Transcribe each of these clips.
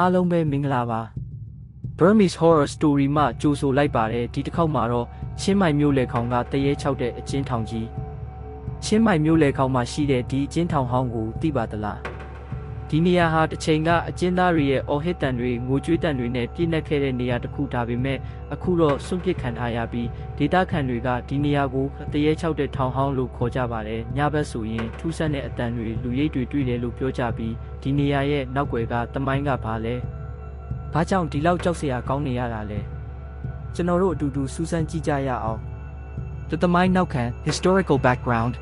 အားလုံးပဲမင်္ဂလာပါ Burmese Horror Story မှကြိုဆိုလိုက်ပါတယ်ဒီတစ်ခေါက်မှာတော့ချင်းမိုင်မျိုးလေခေါင်ကတရေချောက်တဲ့အကျဉ်းထောင်ကြီးချင်းမိုင်မျိုးလေခေါင်မှာရှိတဲ့ဒီအကျဉ်းထောင်ဟောင်းကိုသိပါသလား ဒီနေရာဟာတစ်ချိန်ကအကျဉ်းသားတွေရဲ့အော်ဟစ်တန်တွေငိုကြွေးတန်တွေနဲ့ပြည့်နှက်ခဲ့တဲ့နေရာတစ်ခုဒါပေမဲ့အခုတော့စွန့်ပစ်ခံထားရပြီးဒေတာခန်တွေကဒီနေရာကိုတရေချောက်တဲ့ထောင်ဟောင်းလို့ခေါ်ကြပါတယ်ညဘက်ဆိုရင်ထူးဆန်းတဲ့အတန်တွေလူရိပ်တွေတွေ့တယ်လို့ပြောကြပြီးဒီနေရာရဲ့နောက်ွယ်ကတမိုင်းကဘာလဲဘာကြောင့်ဒီလောက်ကြောက်စရာကောင်းနေရတာလဲကျွန်တော်တို့အတူတူစူးစမ်းကြည့်ကြရအောင်တသမိုင်းနောက်ခံ historical background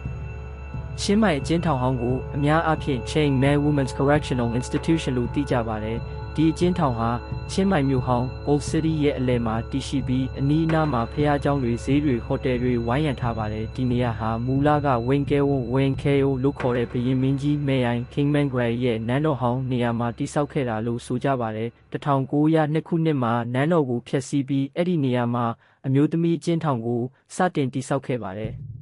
ရှင်းမိုင်အကျဉ်းထောင်ဟောင်းကိုအများအားဖြင့် Chain Man Women's Correctional Institution လို့သိကြပါတယ်။ဒီအကျဉ်းထောင်ဟာချင်းမိုင်မြို့ဟောင်း Old City ရဲ့အလယ်မှာတည်ရှိပြီးအနီးအနားမှာဖျားကျောင်းတွေဈေးတွေဟိုတယ်တွေဝိုင်းရံထားပါတယ်။ဒီနေရာဟာမူလကဝင်းကဲဝုန်းဝင်းကဲယိုလို့ခေါ်တဲ့ဘရင်မင်းကြီးမေယိုင် Kingman Gray ရဲ့နန်းတော်ဟောင်းနေရာမှာတည်ဆောက်ခဲ့တာလို့ဆိုကြပါတယ်။1902ခုနှစ်မှာနန်းတော်ကိုဖျက်ဆီးပြီးအဲ့ဒီနေရာမှာအမျိုးသမီးအကျဉ်းထောင်ကိုစတင်တည်ဆောက်ခဲ့ပါတယ်။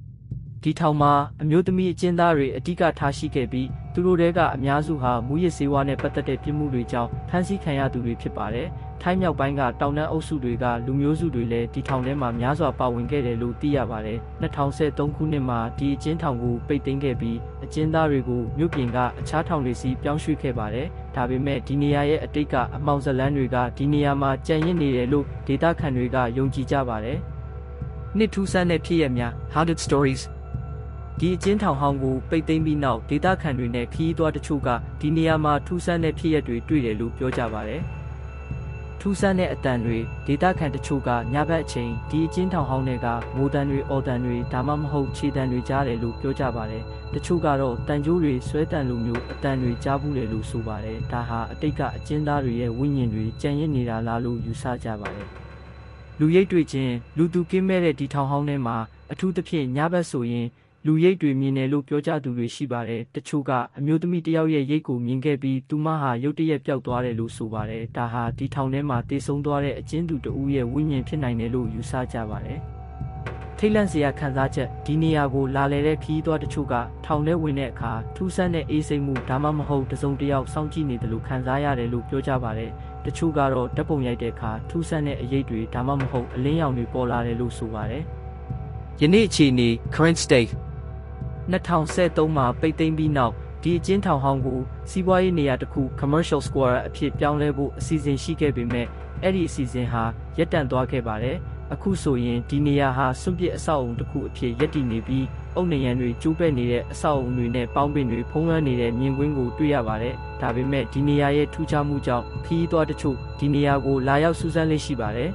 ဒီထောင်မှာအမျိုးသမီးအကျဉ်းသားတွေအ धिक ထားရှိခဲ့ပြီးသူတို့တဲကအများစုဟာမူရစ်စေဝါနဲ့ပတ်သက်တဲ့ပြစ်မှုတွေကြောင့်ဖမ်းဆီးခံရသူတွေဖြစ်ပါတယ်။ထိုင်းမြောက်ပိုင်းကတောင်တန်းအုပ်စုတွေကလူမျိုးစုတွေလည်းဒီထောင်ထဲမှာများစွာပါဝင်ခဲ့တယ်လို့သိရပါတယ်။2013ခုနှစ်မှာဒီအကျဉ်းထောင်ကိုပိတ်သိမ်းခဲ့ပြီးအကျဉ်းသားတွေကိုမြို့ပြင်ကအခြားထောင်တွေစီပြောင်းရွှေ့ခဲ့ပါတယ်။ဒါပေမဲ့ဒီနေရာရဲ့အတိတ်ကအမောင်ဇလန်းတွေကဒီနေရာမှာကြံ့ရင့်နေတယ်လို့ဒေတာခန်တွေကယုံကြည်ကြပါတယ်။နှစ်ထူးဆန်းတဲ့ဖြစ်ရများ Haunted Stories ဒီအကျဉ်းထောင်ဟောင်းကိုပိတ်သိမ်းပြီးနောက်ဒေသခံတွေနဲ့ခီးသွွားတချို့ကဒီနေရာမှာထူးဆန်းတဲ့ဖြစ်ရပ်တွေတွေ့တယ်လို့ပြောကြပါတယ်။ထူးဆန်းတဲ့အတန်တွေဒေသခံတချို့ကညဘက်အချိန်ဒီအကျဉ်းထောင်ဟောင်းတွေကမိုးတန်တွေအော်တန်တွေဒါမှမဟုတ်ခြေတန်တွေကြားတယ်လို့ပြောကြပါတယ်။တချို့ကတော့တန်ကြိုးတွေဆွဲတန်လိုမျိုးအတန်တွေကြားဘူးတယ်လို့ဆိုပါတယ်။ဒါဟာအတိတ်ကအကျဉ်းသားတွေရဲ့ဝိညာဉ်တွေကြံ့ရစ်နေတာလားလို့ယူဆကြပါတယ်။လူရိပ်တွေ့ခြင်းလူသူကင်းမဲ့တဲ့ဒီထောင်ဟောင်းထဲမှာအထူးသဖြင့်ညဘက်ဆိုရင် လူရိပ်တွေမြင်တယ်လို့ပြောကြသူတွေရှိပါတယ်။တချို့ကအမျိုးသမီးတစ်ယောက်ရဲ့ရိပ်ကိုမြင်ခဲ့ပြီးသူမဟာရုတ်တရက်ပျောက်သွားတယ်လို့ဆိုပါတယ်။ဒါဟာဒီထောင်ထဲမှာတေဆုံးသွားတဲ့အကျဉ်းသူတဦးရဲ့ဝိညာဉ်ဖြစ်နိုင်တယ်လို့ယူဆကြပါတယ်။ထိတ်လန့်စရာခံစားချက်ဒီနေရာကိုလာလေတဲ့ခီးသွွားတချို့ကထောင်ထဲဝင်တဲ့အခါထူးဆန်းတဲ့အေးစိမ်မှုဒါမှမဟုတ်တစုံတစ်ယောက်စောင့်ကြည့်နေတယ်လို့ခံစားရတယ်လို့ပြောကြပါတယ်။တချို့ကတော့ဓာတ်ပုံရိုက်တဲ့အခါထူးဆန်းတဲ့အရေးတွေဒါမှမဟုတ်အလင်းရောင်တွေပေါ်လာတယ်လို့ဆိုပါတယ်။ယနေ့အခြေအနေ current state 2013မှာပိတ်သိမ်းပြီးနောက်ဒီအကျဉ်းထောင်ဟောင်းကိုစီးပွားရေးနေရာတစ်ခု commercial square အဖြစ်ပြောင်းလဲဖို့အစီအစဉ်ရှိခဲ့ပေမဲ့အဲ့ဒီအစီအစဉ်ဟာရပ်တန့်သွားခဲ့ပါတယ်အခုဆိုရင်ဒီနေရာဟာစွန့်ပစ်အဆောက်အုံတစ်ခုအဖြစ်ရပ်တည်နေပြီးအုတ်နေရန်တွေကျိုးပဲ့နေတဲ့အဆောက်အုံတွေနဲ့ပေါင်းပင်တွေဖုံးလွှမ်းနေတဲ့မြင်ကွင်းကိုတွေ့ရပါတယ်ဒါပေမဲ့ဒီနေရာရဲ့ထူးခြားမှုကြောင့်ခရီးသွားတချို့ဒီနေရာကိုလာရောက်စူးစမ်းလေးရှိပါတယ်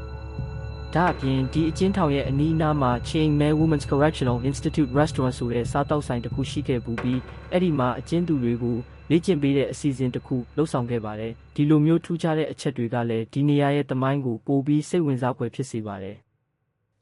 ဒါအပြင်ဒီအကျဉ်းထောင်ရဲ့အနီးအနားမှာ Chain Man Women's Correctional Institute Restaurant ဆိုတဲ့စားတောက်ဆိုင်တစ်ခုရှိခဲ့ပူပြီးအဲ့ဒီမှာအကျဉ်းသူတွေကိုလေ့ကျင့်ပေးတဲ့အစီအစဉ်တစ်ခုလှုပ်ဆောင်ခဲ့ပါတယ်ဒီလိုမျိုးထူးခြားတဲ့အချက်တွေကလည်းဒီနေရာရဲ့တမိုင်းကိုပိုပြီးစိတ်ဝင်စားဖွယ်ဖြစ်စေပါတယ်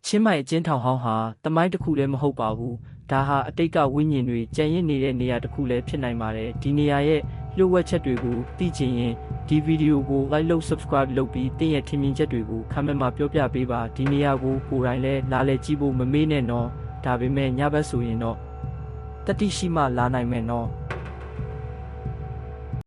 ချင်းမိုင်အကျဉ်းထောင်ဟောင်းဟာတမိုင်းတစ်ခုလည်းမဟုတ်ပါဘူးဒါဟာအတိတ်ကဝိညာဉ်တွေကြံ့ရင့်နေတဲ့နေရာတစ်ခုလည်းဖြစ်နိုင်ပါတယ်ဒီနေရာရဲ့လျှို့ဝှက်ချက်တွေကိုသိချင်ရင် ဒီဗီဒီယိုကို like လုပ် subscribe လုပ်ပြီးတင့်ရဲ့ထင်မြင်ချက်တွေကို comment မှာပြောပြပေးပါဒီနေရာကိုကိုယ်တိုင်လည်းလာလဲကြည့်ဖို့မမေ့နဲ့နော်ဒါပေမဲ့ညဘက်ဆိုရင်တော့တတိရှိမှလာနိုင်မယ်နော်